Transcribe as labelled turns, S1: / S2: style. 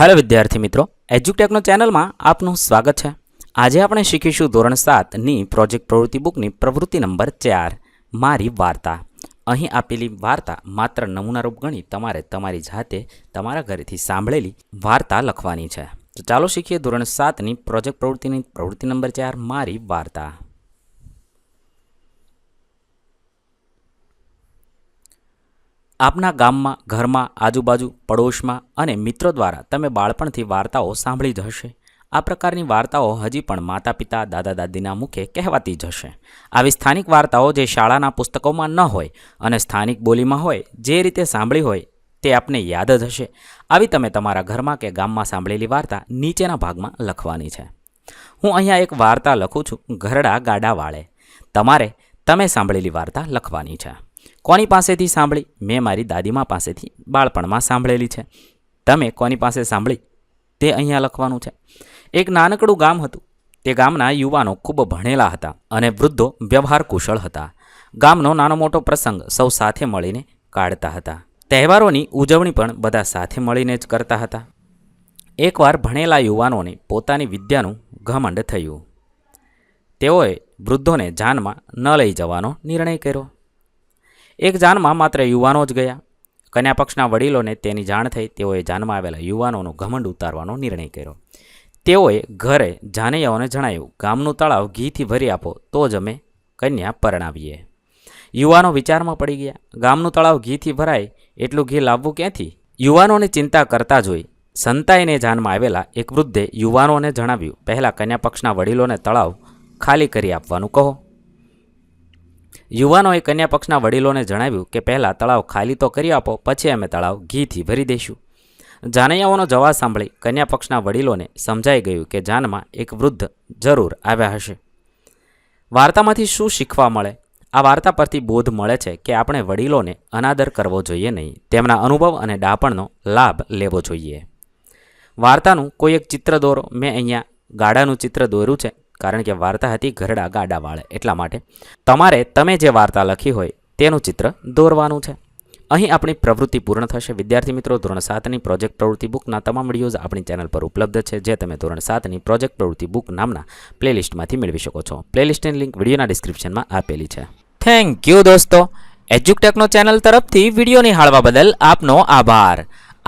S1: Hello વિદ્યાર્થી મિત્રો એજ્યુટેકનો ચેનલમાં આપનું સ્વાગત છે. આજે આપણે શીખીશું ધોરણ સાતની પ્રોજેક્ટ પ્રવૃત્તિ બુકની પ્રવૃત્તિ નંબર ચાર, મારી વાર્તા. અહીં આપેલી વાર્તા માત્ર નમૂનારૂપ ગણી તમારે તમારી જાતે તમારા ઘરેથી સાંભળેલી વાર્તા લખવાની છે. તો ચાલો શીખીએ ધોરણ સાતની પ્રોજેક્ટ પ્રવૃત્તિની પ્રવૃત્તિ નંબર ચાર, મારી વાર્તા. આપના ગામમાં, ઘરમાં, આજુબાજુ, પડોશમાં અને મિત્રો દ્વારા તમે બાળપણથી વાર્તાઓ સાંભળી જ હશે. આ પ્રકારની વાર્તાઓ હજી પણ માતા પિતા દાદા દાદીના મુખે કહેવાતી જ હશે. આવી સ્થાનિક વાર્તાઓ જે શાળાના પુસ્તકોમાં ન હોય અને સ્થાનિક બોલીમાં હોય, જે રીતે સાંભળી હોય, તે આપને યાદ જ હશે. આવી તમે તમારા ઘરમાં કે ગામમાં સાંભળેલી વાર્તા નીચેના ભાગમાં લખવાની છે. હું અહીંયા એક વાર્તા લખું છું, ઘરડા ગાડા વાળે. તમારે, તમે સાંભળેલી વાર્તા લખવાની છે. કોની પાસેથી સાંભળી? મેં મારી દાદીમા પાસેથી, બાળપણમાં સાંભળેલી છે. તમે કોની પાસે સાંભળી? તે અહીંયા લખવાનું છે. એક નાનકડું ગામ હતું. તે ગામના યુવાનો ખૂબ ભણેલા હતા અને વૃદ્ધો વ્યવહાર કુશળ હતા. ગામનો નાનો મોટો પ્રસંગ સૌ સાથે મળીને કાઢતા હતા. તહેવારોની ઉજવણી પણ બધા સાથે મળીને જ કરતા હતા. એકવાર ભણેલા યુવાનોને પોતાની વિદ્યાનું ઘમંડ થયું. તેઓએ વૃદ્ધોને જાનમાં ન લઈ જવાનો નિર્ણય કર્યો. એક જાનમાં માત્ર યુવાનો જ ગયા. કન્યા પક્ષના વડીલોને તેની જાણ થઈ. તેઓએ જાનમાં આવેલા યુવાનોનું ઘમંડ ઉતારવાનો નિર્ણય કર્યો. તેઓએ ઘરે જાનૈયાઓને જણાવ્યું, ગામનું તળાવ ઘીથી ભરી આપો, તો જ અમે કન્યા પરણાવીએ. યુવાનો વિચારમાં પડી ગયા. ગામનું તળાવ ઘીથી ભરાય, એટલું ઘી લાવવું ક્યાંથી? યુવાનોને ચિંતા કરતા જોઈ સંતાઈને જાનમાં આવેલા એક વૃદ્ધે યુવાનોને જણાવ્યું, પહેલાં કન્યા પક્ષના વડીલોને તળાવ ખાલી કરી આપવાનું કહો. યુવાનોએ કન્યા પક્ષના વડીલોને જણાવ્યું કે પહેલાં તળાવ ખાલી તો કરી આપો, પછી અમે તળાવ ઘીથી ભરી દઈશું. જાનૈયાઓનો જવાબ સાંભળી કન્યા પક્ષના વડીલોને સમજાઈ ગયું કે જાનમાં એક વૃદ્ધ જરૂર આવ્યા હશે. વાર્તામાંથી શું શીખવા મળે? આ વાર્તા પરથી બોધ મળે છે કે આપણે વડીલોને અનાદર કરવો જોઈએ નહીં, તેમના અનુભવ અને ડાપણનો લાભ લેવો જોઈએ. વાર્તાનું કોઈ એક ચિત્ર દોરો. મેં અહીંયા ગાડાનું ચિત્ર દોર્યું છે. કારણ કે વાર્તા હતી ઘરડા ગાડાવાળે એટલા માટે તમારે તમે જે વાર્તા લખી હોય તેનું ચિત્ર દોરવાનું છે. અહીં આપણી પ્રવૃત્તિ પૂર્ણ થશે. વિદ્યાર્થી મિત્રો, ધોરણ સાતની પ્રોજેક્ટ પ્રવૃત્તિ બુકના તમામ વિડીયોઝ આપણી ચેનલ પર ઉપલબ્ધ છે. જે તમે ધોરણ સાતની પ્રોજેક્ટ પ્રવૃત્તિ બુક નામના પ્લેલિસ્ટમાંથી મેળવી શકો છો. પ્લેલિસ્ટની લિંક વિડીયોના ડિસ્ક્રિપ્શનમાં આપેલી છે. થેન્ક યુ દોસ્તો. એજ્યુકટેકનો ચેનલ તરફથી વીડિયો નિહાળવા બદલ આપનો આભાર.